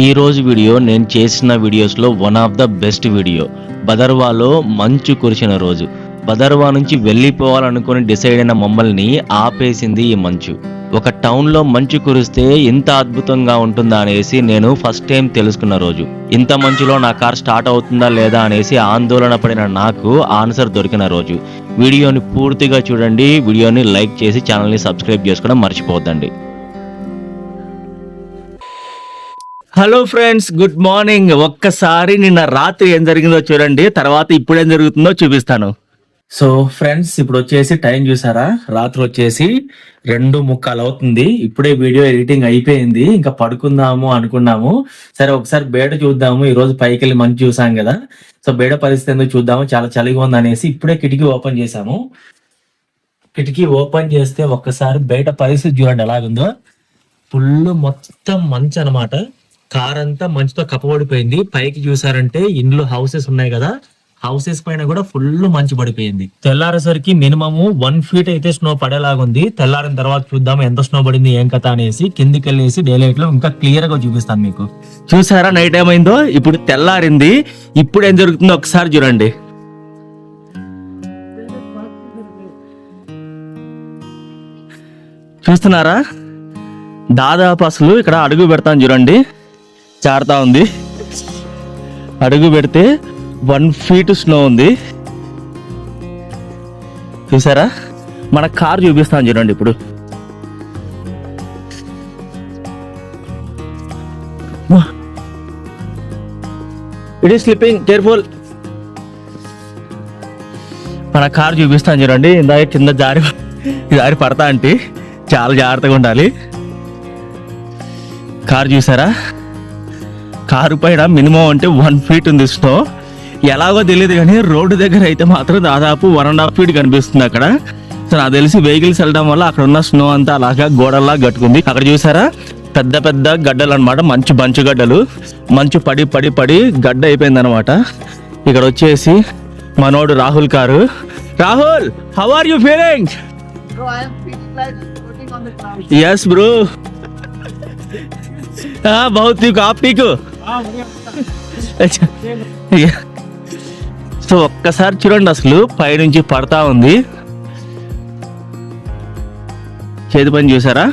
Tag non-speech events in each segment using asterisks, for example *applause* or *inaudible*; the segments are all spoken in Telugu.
ఈ రోజు వీడియో నేను చేసిన వీడియోస్లో one of the best video బదర్వాలో మంచు కురిసిన రోజు. బదర్వా నుంచి వెళ్ళిపోవాలనుకుని డిసైడ్ అయిన మమ్మల్ని ఆపేసింది ఈ మంచు. ఒక టౌన్లో మంచు కురిస్తే ఇంత అద్భుతంగా ఉంటుందా అనేసి నేను ఫస్ట్ టైం తెలుసుకున్న రోజు. ఇంత మంచులో నా కార్ స్టార్ట్ అవుతుందా లేదా అనేసి ఆందోళన పడిన నాకు ఆన్సర్ దొరికిన రోజు. వీడియోని పూర్తిగా చూడండి. వీడియోని లైక్ చేసి ఛానల్ని సబ్స్క్రైబ్ చేసుకోవడం మర్చిపోద్దండి హలో ఫ్రెండ్స్ గుడ్ మార్నింగ్. ఒక్కసారి నిన్న రాత్రి ఏం జరిగిందో చూడండి తర్వాత ఇప్పుడు ఏం జరుగుతుందో చూపిస్తాను. సో ఫ్రెండ్స్ ఇప్పుడు వచ్చేసి టైం చూసారా? రాత్రి వచ్చేసి రెండు ముక్కాలు అవుతుంది. ఇప్పుడే వీడియో ఎడిటింగ్ అయిపోయింది. ఇంకా పడుకుందాము అనుకున్నాము. సరే ఒకసారి బేడ చూద్దాము. ఈ రోజు పైకి వెళ్ళి మంచి చూసాం కదా. సో బేడ పరిస్థితి ఎందుకు చూద్దాము. చాలా చలిగా ఉంది అనేసి ఇప్పుడే కిటికీ ఓపెన్ చేసాము కిటికీ ఓపెన్ చేస్తే ఒక్కసారి బయట పరిస్థితి చూడండి ఎలాగుందో. ఫుల్ మొత్తం మంచి అనమాట కార్ అంతా మంచుతో కప్పబడిపోయింది. పైకి చూసారంటే ఇండ్లు హౌసెస్ ఉన్నాయి కదా. హౌసెస్ పైన కూడా ఫుల్ మంచు పడిపోయింది. తెల్లారేసరికి మినిమం వన్ ఫీట్ అయితే స్నో పడేలాగుంది. తెల్లారిన తర్వాత చూద్దాం ఎంత స్నో పడింది ఏం కథ అనేసి కిందికి వెళ్ళేసి డే లైట్లో ఇంకా క్లియర్గా చూపిస్తాను మీకు. చూసారా నైట్ ఏమైందో? ఇప్పుడు తెల్లారింది. ఇప్పుడు ఏం జరుగుతుందో ఒకసారి చూడండి. చూస్తున్నారా? దాదాపు అసలు ఇక్కడ అడుగు పెడతాను చూడండి. చారుతా ఉంది. అడుగు పెడితే వన్ ఫీట్ స్నో ఉంది. చూసారా? మన కార్ చూపిస్తాను చూడండి ఇప్పుడు. ఇట్ ఈస్ స్లిప్పింగ్ కేర్ఫుల్ మన కార్ చూపిస్తాను చూడండి. ఇందాక కింద జారి జారి పడతా అంటే చాలా జాగ్రత్తగా ఉండాలి. కార్ చూసారా? కారు పైన మినిమం అంటే వన్ ఫీట్ ఉంది స్నో ఎలాగో తెలియదు కానీ రోడ్డు దగ్గర అయితే మాత్రం దాదాపు వన్ అండ్ హాఫ్ ఫీట్ కనిపిస్తుంది అక్కడ సో నాకు తెలిసి వెహికల్స్ వెళ్ళడం వల్ల అక్కడ ఉన్న స్నో అంతా అలాగా గోడల్లా కట్టుకుంది అక్కడ చూసారా పెద్ద పెద్ద గడ్డలు అనమాట మంచు బంచు గడ్డలు మంచు పడి పడి పడి గడ్డ అయిపోయింది అనమాట ఇక్కడ వచ్చేసి మనోడు Rahul car Rahul how are you feeling Bro, I am feeling like floating on the clouds. Yes bro हाँ बहुत ठीक आप ठीक हो अच्छा *laughs* సో ఒక్కసారి చూడండి అసలు పైనుంచి పడతా ఉంది. చేతి పని చూసారా?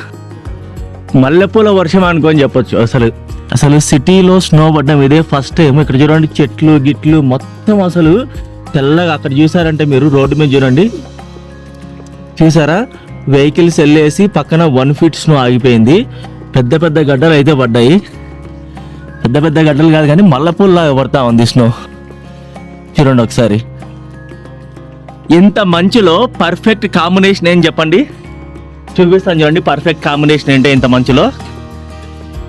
మల్లెపూల వర్షం అనుకొని చెప్పొచ్చు. అసలు అసలు సిటీలో స్నో పడ్డం ఇదే ఫస్ట్ టైం ఇక్కడ చూడండి చెట్లు గిట్లు మొత్తం అసలు తెల్లగా అక్కడ చూసారంటే మీరు రోడ్డు మీద చూడండి. చూసారా? వెహికల్స్ వెళ్ళేసి పక్కన వన్ ఫీట్ స్నో ఆగిపోయింది. పెద్ద పెద్ద గడ్డలు అయితే పడ్డాయి. పెద్ద పెద్ద గడ్డలు కాదు కానీ మల్లపూల్లాగా పడతా ఉంది స్నో చూడండి ఒకసారి. ఇంత మంచులో పర్ఫెక్ట్ కాంబినేషన్ ఏం చెప్పండి? చూపిస్తాను చూడండి పర్ఫెక్ట్ కాంబినేషన్ ఏంటో ఇంత మంచులో?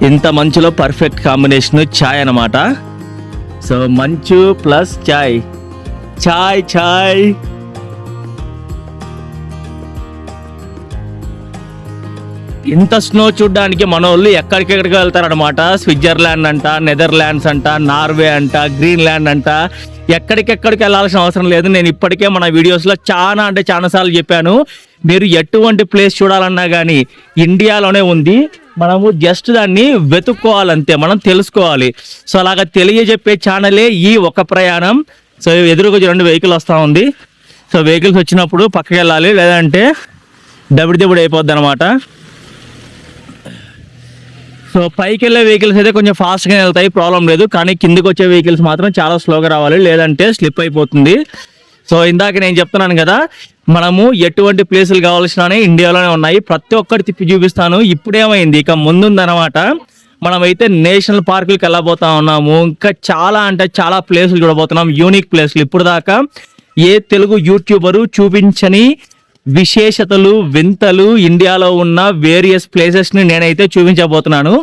ఇంత మంచులో పర్ఫెక్ట్ కాంబినేషన్ చాయ్ అనమాట సో మంచు ప్లస్ చాయ్. చాయ్ చాయ్. ఇంత స్నో చూడడానికి మన వాళ్ళు ఎక్కడికెక్కడికి వెళ్తారనమాట స్విట్జర్లాండ్ అంట నెదర్లాండ్స్ అంట నార్వే అంట గ్రీన్లాండ్ అంట. ఎక్కడికెక్కడికి వెళ్ళాల్సిన అవసరం లేదు. నేను ఇప్పటికే మన వీడియోస్లో చాలా అంటే చాలా సార్లు చెప్పాను. మీరు ఎటువంటి ప్లేస్ చూడాలన్నా కానీ ఇండియాలోనే ఉంది. మనము జస్ట్ దాన్ని వెతుక్కోవాలంతే మనం తెలుసుకోవాలి. సో అలాగా తెలియజెప్పే ఛానలే ఈ ఒక ప్రయాణం. సో ఎదురుగా రెండు వెహికల్ వస్తూ ఉంది. సో వెహికల్స్ వచ్చినప్పుడు పక్కకి వెళ్ళాలి. లేదంటే దబిడి దబిడి అయిపోద్ది అనమాట సో పైకి వెళ్ళే వెహికల్స్ అయితే కొంచెం ఫాస్ట్గా వెళ్తాయి ప్రాబ్లం లేదు. కానీ కిందికి వచ్చే వెహికల్స్ మాత్రం చాలా స్లోగా రావాలి. లేదంటే స్లిప్ అయిపోతుంది. సో ఇందాక నేను చెప్తున్నాను కదా మనము ఎటువంటి ప్లేసులు కావాల్సిన ఇండియాలోనే ఉన్నాయి. ప్రతి ఒక్కటి తిప్పి చూపిస్తాను. ఇప్పుడేమైంది? ఇక ముందుందనమాట మనమైతే నేషనల్ పార్కులకు వెళ్ళబోతా ఉన్నాము. ఇంకా చాలా అంటే చాలా ప్లేసులు చూడబోతున్నాం. యూనిక్ ప్లేసులు ఇప్పుడు దాకా ఏ తెలుగు యూట్యూబరు చూపించని విశేషతలు వింతలు ఇండియాలో ఉన్న వేరియస్ ప్లేసెస్ని నేనైతే చూపించబోతున్నాను.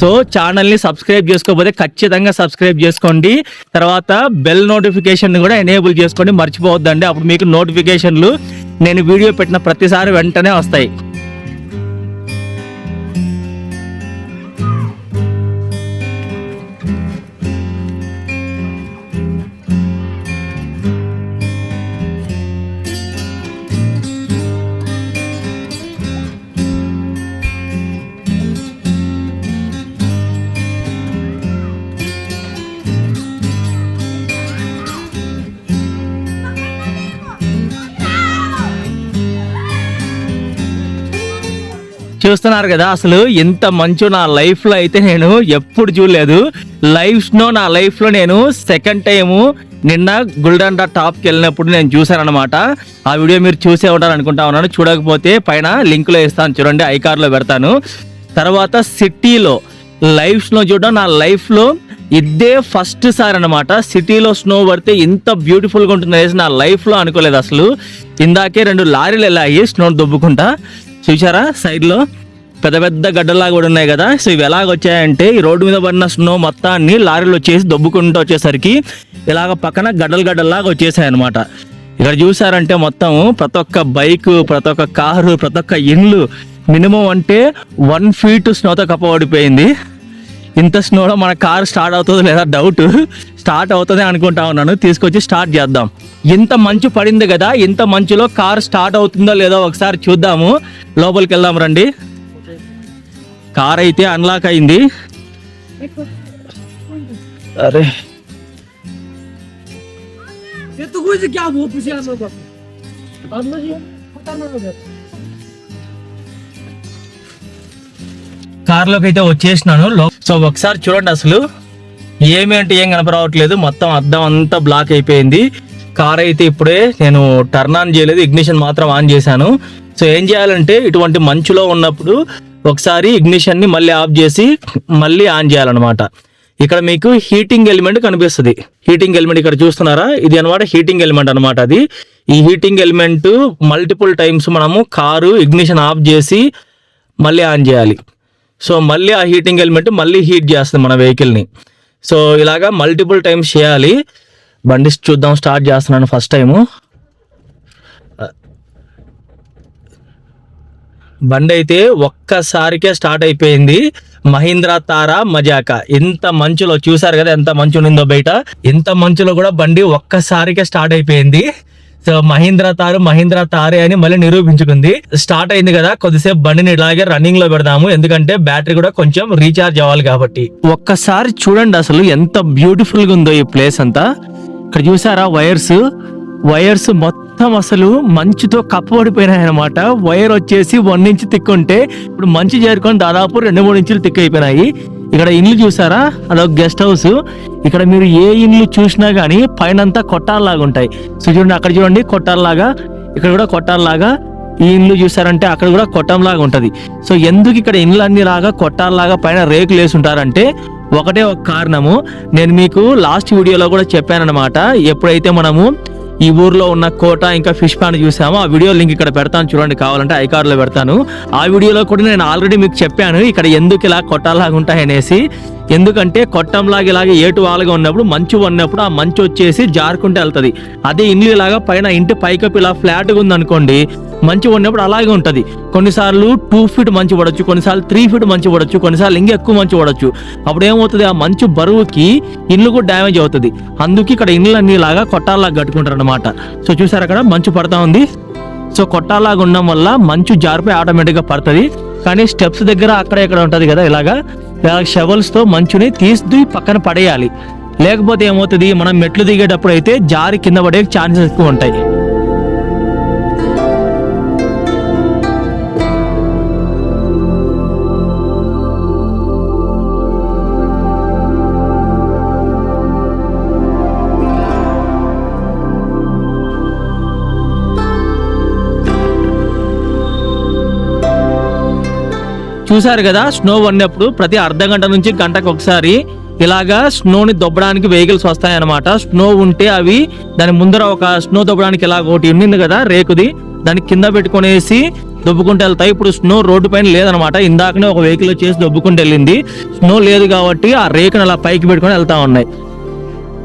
సో ఛానల్ని సబ్స్క్రైబ్ చేసుకోకపోతే ఖచ్చితంగా సబ్స్క్రైబ్ చేసుకోండి. తర్వాత బెల్ నోటిఫికేషన్ కూడా ఎనేబుల్ చేసుకోండి. మర్చిపోవద్దండి. అప్పుడు మీకు నోటిఫికేషన్లు నేను వీడియో పెట్టిన ప్రతిసారి వెంటనే వస్తాయి. చూస్తున్నారు కదా అసలు ఎంత మంచు నా లైఫ్లో అయితే నేను ఎప్పుడు చూడలేదు. లైవ్ స్నో నా లైఫ్లో నేను సెకండ్ టైము నిన్న గుల్డండా టాప్కి వెళ్ళినప్పుడు నేను చూశాను అనమాట ఆ వీడియో మీరు చూసే ఉంటారు అనుకుంటా ఉన్నాను. చూడకపోతే పైన లింక్లో ఇస్తాను చూడండి ఐకార్లో పెడతాను. తర్వాత సిటీలో లైవ్ స్నో చూడడం నా లైఫ్లో ఇదే ఫస్ట్ సారి అనమాట సిటీలో స్నో పడితే ఇంత బ్యూటిఫుల్గా ఉంటుంది అనేసి నా లైఫ్లో అనుకోలేదు అసలు. ఇందాకే రెండు లారీలు వెళ్ళాయి స్నో దుబ్బుకుంటా. చూసారా సైడ్లో పెద్ద పెద్ద గడ్డలాగా కూడా ఉన్నాయి కదా. సో ఇవి ఎలాగ వచ్చాయంటే ఈ రోడ్డు మీద పడిన స్నో మొత్తాన్ని లారీలు వచ్చేసి దొబ్బుకుంటూ వచ్చేసరికి ఇలాగ పక్కన గడ్డలు గడ్డల్లాగా వచ్చేసాయి అనమాట ఇక్కడ చూసారంటే మొత్తం ప్రతి ఒక్క బైక్ ప్రతి ఒక్క కారు ప్రతి ఒక్క ఇండ్లు మినిమం అంటే వన్ ఫీట్ స్నోతో కప్పబడిపోయింది. ఇంత స్నోలో మన కార్ స్టార్ట్ అవుతుందో లేదా డౌట్ స్టార్ట్ అవుతుంది అనుకుంటా ఉన్నాను. తీసుకొచ్చి స్టార్ట్ చేద్దాం. ఇంత మంచు పడింది కదా ఇంత మంచులో కారు స్టార్ట్ అవుతుందో లేదో ఒకసారి చూద్దాము. లోపలికి వెళ్దాం రండి. కార్ అయితే అన్లాక్ అయింది. అరే. కార్లోకి అయితే వచ్చేసినాను. లో సో ఒకసారి చూడండి అసలు. ఏమి అంటే ఏం కనపరావట్లేదు మొత్తం అద్దం అంతా బ్లాక్ అయిపోయింది. కార్ అయితే ఇప్పుడే నేను టర్న్ ఆన్ చేయలేదు. ఇగ్నిషన్ మాత్రం ఆన్ చేశాను. సో ఏం చేయాలంటే ఇటువంటి మంచులో ఉన్నప్పుడు ఒకసారి ఇగ్నిషన్ని మళ్ళీ ఆఫ్ చేసి మళ్ళీ ఆన్ చేయాలన్నమాట. ఇక్కడ మీకు హీటింగ్ ఎలిమెంట్ కనిపిస్తుంది. హీటింగ్ ఎలిమెంట్ ఇక్కడ చూస్తున్నారా? ఇది అనమాట హీటింగ్ ఎలిమెంట్ అనమాట అది. ఈ హీటింగ్ ఎలిమెంట్ మల్టిపుల్ టైమ్స్ మనము కారు ఇగ్నిషన్ ఆఫ్ చేసి మళ్ళీ ఆన్ చేయాలి. సో మళ్ళీ ఆ హీటింగ్ ఎలిమెంట్ మళ్ళీ హీట్ చేస్తుంది మన వెహికల్ని. సో ఇలాగా మల్టిపుల్ టైమ్స్ చేయాలి. బండి చూద్దాం స్టార్ట్ చేస్తున్నాను ఫస్ట్ టైము. బండి అయితే ఒక్కసారికే స్టార్ట్ అయిపోయింది. మహీంద్రా తారా మజాకా. ఎంత మంచులో చూసారు కదా ఎంత మంచు ఉండిందో బయట? ఎంత మంచులో కూడా బండి ఒక్కసారికే స్టార్ట్ అయిపోయింది. మహీంద్రా తారు మహీంద్రా తారే అని మళ్ళీ నిరూపించుకుంది. స్టార్ట్ అయింది కదా కొద్దిసేపు బండిని ఇలాగే రన్నింగ్లో పెడదాము. ఎందుకంటే బ్యాటరీ కూడా కొంచెం రీఛార్జ్ అవ్వాలి కాబట్టి. ఒక్కసారి చూడండి అసలు ఎంత బ్యూటిఫుల్గా ఉందో ఈ ప్లేస్ అంతా. ఇక్కడ చూసారా వైర్స్? వైర్స్ మొత్తం అసలు మంచుతో కప్పబడిపోయినాయి అనమాట వైర్ వచ్చేసి వన్ ఇంచ్ తిక్కుంటే ఇప్పుడు మంచు చేరుకొని దాదాపు రెండు మూడు ఇంచులు తిక్కు అయిపోయినాయి. ఇక్కడ ఇండ్లు చూసారా? అదొక గెస్ట్ హౌస్. ఇక్కడ మీరు ఏ ఇండ్లు చూసినా గానీ పైన అంతా కొట్టాలలాగా ఉంటాయి. సో చూడండి అక్కడ చూడండి కొట్టాలలాగా ఇక్కడ కూడా కొట్టాలలాగా. ఈ ఇండ్లు చూసారంటే అక్కడ కూడా కొట్టంలాగా ఉంటది. సో ఎందుకు ఇక్కడ ఇండ్లు అన్ని లాగా కొట్టాలలాగా పైన రేకులు వేసి ఉంటారంటే ఒకటే ఒక కారణము. నేను మీకు లాస్ట్ వీడియోలో కూడా చెప్పానమాట ఎప్పుడైతే మనము ఈ ఊర్లో ఉన్న కోట ఇంకా ఫిష్ ప్యాన్ చూసాము. ఆ వీడియో లింక్ ఇక్కడ పెడతాను చూడండి కావాలంటే ఐకార్లో పెడతాను. ఆ వీడియోలో కూడా నేను ఆల్రెడీ మీకు చెప్పాను ఇక్కడ ఎందుకు ఇలా కొట్టాలాగా ఉంటాయనేసి. ఎందుకంటే కొట్టంలాగా ఇలాగే ఏటు వాలుగా ఉన్నప్పుడు మంచు ఉన్నప్పుడు ఆ మంచు వచ్చేసి జారుకుంటూ వెళ్తుంది. అదే ఇల్లు ఇలాగా పైన ఇంటి పైకప్పు ఇలా ఫ్లాట్గా ఉందనుకోండి మంచి పడినప్పుడు అలాగే ఉంటుంది. కొన్నిసార్లు టూ ఫీట్ మంచి పడవచ్చు కొన్నిసార్లు త్రీ ఫీట్ మంచి పడవచ్చు కొన్నిసార్లు ఇంకా ఎక్కువ మంచి పడవచ్చు అప్పుడు ఏమవుతుంది ఆ మంచు బరువుకి ఇండ్లు కూడా డ్యామేజ్ అవుతుంది. అందుకే ఇక్కడ ఇండ్లు అన్ని లాగా కొట్టాలాగా కట్టుకుంటారు అనమాట సో చూసారు అక్కడ మంచు పడతా ఉంది. సో కొట్టాలాగా ఉండడం వల్ల మంచు జారిపోయి ఆటోమేటిక్గా పడుతుంది. కానీ స్టెప్స్ దగ్గర అక్కడ ఇక్కడ ఉంటుంది కదా ఇలాగా. ఇలా షవల్స్తో మంచుని తీసి పక్కన పడేయాలి. లేకపోతే ఏమవుతుంది మనం మెట్లు దిగేటప్పుడు అయితే జారి కింద పడే ఛాన్సెస్ ఎక్కువ ఉంటాయి. చూసారు కదా స్నో పడినప్పుడు ప్రతి అర్ధ గంట నుంచి గంటకు ఒకసారి ఇలాగా స్నోని దొబ్బడానికి వెహికల్స్ వస్తాయన్నమాట. స్నో ఉంటే అవి దాని ముందర ఒక స్నో దొబ్బడానికి ఇలా ఒకటి ఉండింది కదా రేకుది. దాని కింద పెట్టుకునేసి దొబ్బుకుంటూ వెళ్తాయి. ఇప్పుడు స్నో రోడ్డు పైన లేదనమాట ఇందాకనే ఒక వెహికల్ వచ్చేసి దొబ్బుకుంటూ వెళ్ళింది. స్నో లేదు కాబట్టి ఆ రేకుని అలా పైకి పెట్టుకొని వెళ్తా ఉన్నాయి.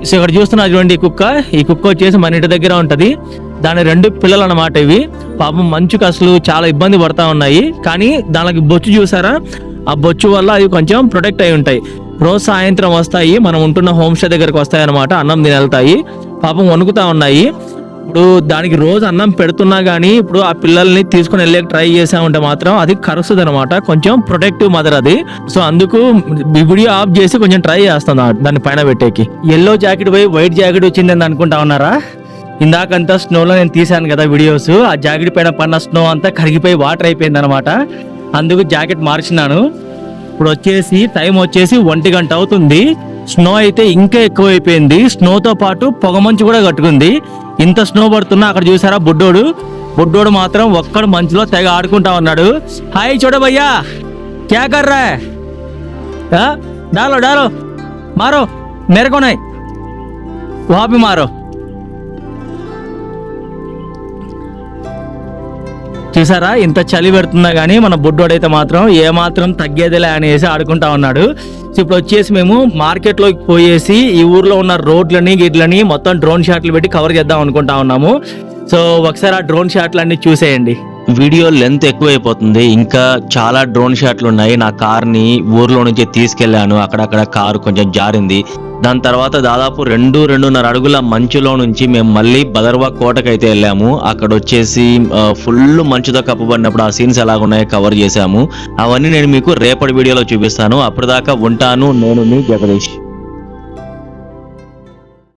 సో ఇక్కడ చూస్తున్నా చూడండి ఈ కుక్క. ఈ కుక్క వచ్చేసి మన ఇంటి దగ్గర ఉంటుంది. దాని రెండు పిల్లలు అన్నమాట ఇవి. పాపం మంచుకు అసలు చాలా ఇబ్బంది పడతా ఉన్నాయి. కానీ దానికి బొచ్చు చూసారా? ఆ బొచ్చు వల్ల అవి కొంచెం ప్రొటెక్ట్ అయి ఉంటాయి. రోజు సాయంత్రం వస్తాయి. మనం ఉంటున్న హోమ్ స్టే దగ్గరికి వస్తాయి అనమాట అన్నం తిని వెళ్తాయి పాపం వణుకుతా ఉన్నాయి. ఇప్పుడు దానికి రోజు అన్నం పెడుతున్నా కానీ ఇప్పుడు ఆ పిల్లల్ని తీసుకుని వెళ్ళే ట్రై చేసామంటే మాత్రం అది కరుస్తుంది అనమాట కొంచెం ప్రొటెక్టివ్ మదర్ అది. సో అందుకు వీడియో ఆఫ్ చేసి కొంచెం ట్రై చేస్తాను. దాన్ని పైన పెట్టేకి. ఎల్లో జాకెట్ పోయి వైట్ జాకెట్ వచ్చిందని అనుకుంటా ఉన్నారా? ఇందాకంతా స్నోలో నేను తీశాను కదా వీడియోస్ ఆ జాకెట్ పైన పన్న స్నో అంతా కరిగిపోయి వాటర్ అయిపోయింది అనమాట అందుకు జాకెట్ మార్చినాను. ఇప్పుడు వచ్చేసి టైం వచ్చేసి ఒంటి గంట అవుతుంది. స్నో అయితే ఇంకా ఎక్కువ అయిపోయింది స్నోతో పాటు పొగమంచు కూడా కట్టుకుంది. ఇంత స్నో పడుతున్నా అక్కడ చూసారా బుడ్డోడు? బుడ్డోడు మాత్రం ఒక్కడు మంచులో తెగ ఆడుకుంటా ఉన్నాడు. హాయ్ చూడబయ్యా. కేకర్రా డాలో డాలో. మారో మేరకోనాయ్ వాపి మారో. చూసారా? ఇంత చలి పెడుతున్నా కానీ మన బుడ్డోడైతే మాత్రం ఏ మాత్రం తగ్గేదిలే అనేసి ఆడుకుంటా ఉన్నాడు. సో ఇప్పుడు వచ్చేసి మేము మార్కెట్లోకి పోయేసి ఈ ఊర్లో ఉన్న రోడ్లని గిడ్లని మొత్తం డ్రోన్ షాట్లు పెట్టి కవర్ చేద్దాం అనుకుంటా ఉన్నాము. సో ఒకసారి ఆ డ్రోన్ షాట్లు అన్ని చూసేయండి. వీడియో లెంత్ ఎక్కువైపోతుంది. ఇంకా చాలా డ్రోన్ షాట్లు ఉన్నాయి నా కార్ని ఊర్లో నుంచి తీసుకెళ్ళాను అక్కడక్కడ కారు కొంచెం జారింది. దాని తర్వాత దాదాపు రెండు రెండున్నర అడుగుల మంచులో నుంచి మేము మళ్ళీ బదర్వా కోటకైతే వెళ్ళాము. అక్కడ వచ్చేసి ఫుల్ మంచుతో కప్పబడినప్పుడు ఆ సీన్స్ ఎలాగున్నాయో కవర్ చేశాము. అవన్నీ నేను మీకు రేపటి వీడియోలో చూపిస్తాను. అప్పటిదాకా ఉంటాను. నేను మీ జగదీష్.